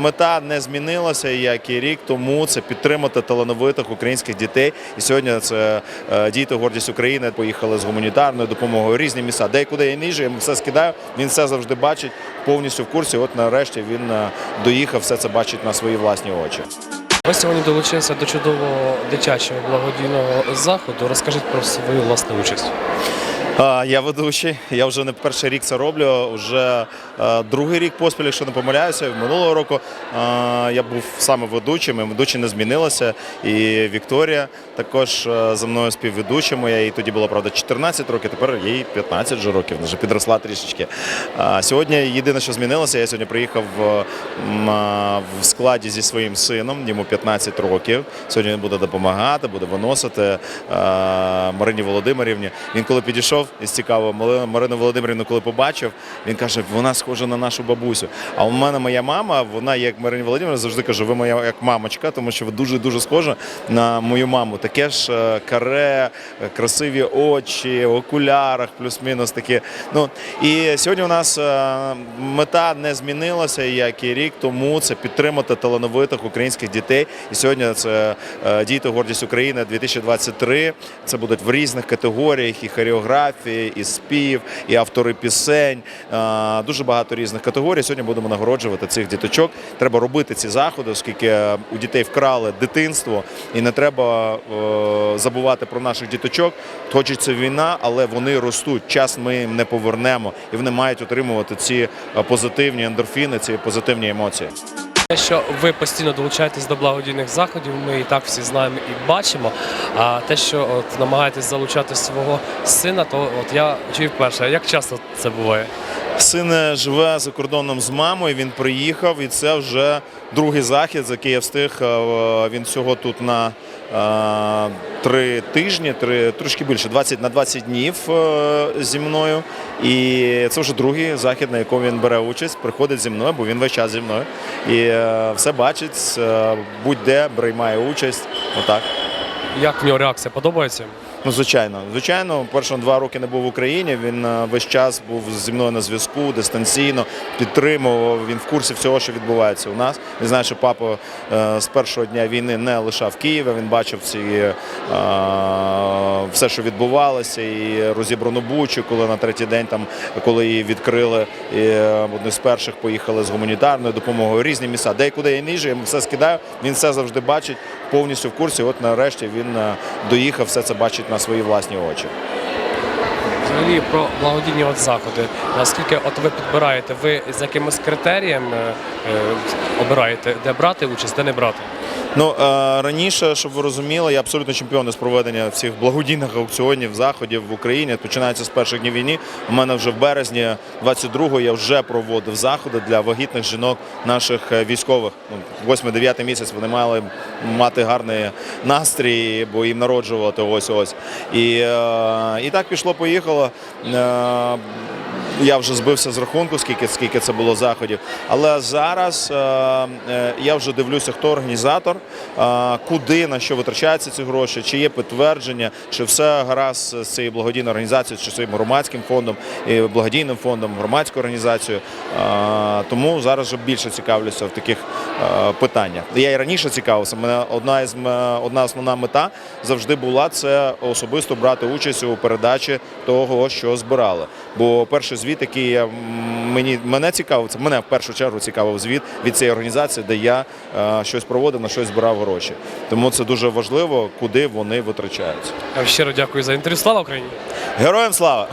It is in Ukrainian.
мета не змінилася, як і рік тому. Це підтримати талановитих українських дітей. І сьогодні це е, діти гордість України. Поїхали з гуманітарною допомогою різні міста. Де куди я ніже, я все скидаю. Він все завжди бачить, повністю в курсі. От нарешті він е, доїхав, все це бачить на свої власні очі. Ви сьогодні долучилися до чудового дитячого благодійного заходу. Розкажіть про свою власну участь. Я ведучий. Я вже не перший рік це роблю. Вже другий рік поспіль, якщо не помиляюся. Минулого року я був саме ведучим. і Ведучі не змінилося. І Вікторія також за мною співведучим. Я їй тоді було правда 14 років. Тепер їй 15 вже років. Вона вже підросла трішечки. Сьогодні єдине, що змінилося, я сьогодні приїхав в складі зі своїм сином. Йому 15 років. Сьогодні він буде допомагати, буде виносити Марині Володимирівні. Він коли підійшов із цікаво, Мали- Марину Володимирівну, коли побачив, він каже, вона схожа на нашу бабусю. А у мене моя мама, вона як Марині Володимирівна, завжди каже, ви моя як мамочка, тому що ви дуже дуже схожа на мою маму. Таке ж е, каре, е, красиві очі, в окулярах, плюс-мінус такі. Ну і сьогодні у нас е, мета не змінилася, як і рік тому. Це підтримати талановитих українських дітей. І сьогодні це діти гордість України 2023. Це будуть в різних категоріях: і хореографії, і спів, і автори пісень. Дуже багато різних категорій. Сьогодні будемо нагороджувати цих діточок. Треба робити ці заходи, оскільки у дітей вкрали дитинство, і не треба е, забувати про наших діточок. Хочеться війна, але вони ростуть. Час ми їм не повернемо, і вони мають отримувати ці е, позитивні ендорфіни, ці позитивні емоції. Те, що ви постійно долучаєтесь до благодійних заходів, ми і так всі знаємо і бачимо. А те, що от намагаєтесь залучати свого сина, то от я чую вперше. Як часто це буває? Син живе за кордоном з мамою. Він приїхав, і це вже другий захід, за який я встиг. Е, Він всього тут на три тижні, три трошки більше, 20 на 20 днів е, зі мною. І це вже другий захід, на якому він бере участь, приходить зі мною, бо він весь час зі мною. І е, все бачить, е, будь-де приймає участь. Отак. Як в нього реакція подобається? Ну, звичайно, звичайно, перші два роки не був в Україні. Він е, весь час був зі мною на зв'язку, дистанційно підтримував. Він в курсі всього, що відбувається у нас. Він знає, що папа е, з першого дня війни не лишав Києва. Він бачив ці е, все, що відбувалося, і розібрану бучу, коли на третій день, там коли її відкрили, і е, одні з перших поїхали з гуманітарною допомогою різні міста. Де і куди я ніже, я все скидаю. Він все завжди бачить, повністю в курсі. От нарешті він е, доїхав, все це бачить на свої власні очі. Взагалі про благодійні от заходи. Наскільки от ви підбираєте, ви з якимось критерієм е, е, обираєте, де брати участь, де не брати? Ну е, раніше, щоб ви розуміли, я абсолютно чемпіон з проведення всіх благодійних аукціонів, заходів в Україні. Починається з перших днів війни. У мене вже в березні 22-го я вже проводив заходи для вагітних жінок наших е, військових. Ну, 8-9 місяць вони мали мати гарний настрій, бо їм народжувати ось ось. І, е, і так пішло, поїхало. Я вже збився з рахунку, скільки, скільки це було заходів. Але зараз е, е, я вже дивлюся, хто організатор, е, куди на що витрачаються ці гроші, чи є підтвердження, чи все гаразд з цією благодійною організацією, чи своїм громадським фондом, і благодійним фондом, громадською організацією. Тому зараз вже більше цікавлюся в таких питаннях. Я і раніше цікавився. Мене одна із одна основна мета завжди була це особисто брати участь у передачі того, що збирали. Бо перший звіт, який я, мені мене цікавив, це мене в першу чергу цікавив звіт від цієї організації, де я е, щось проводив, на щось збирав гроші. Тому це дуже важливо, куди вони витрачаються. Я вам щиро дякую за інтерв'ю. Слава Україні! Героям слава!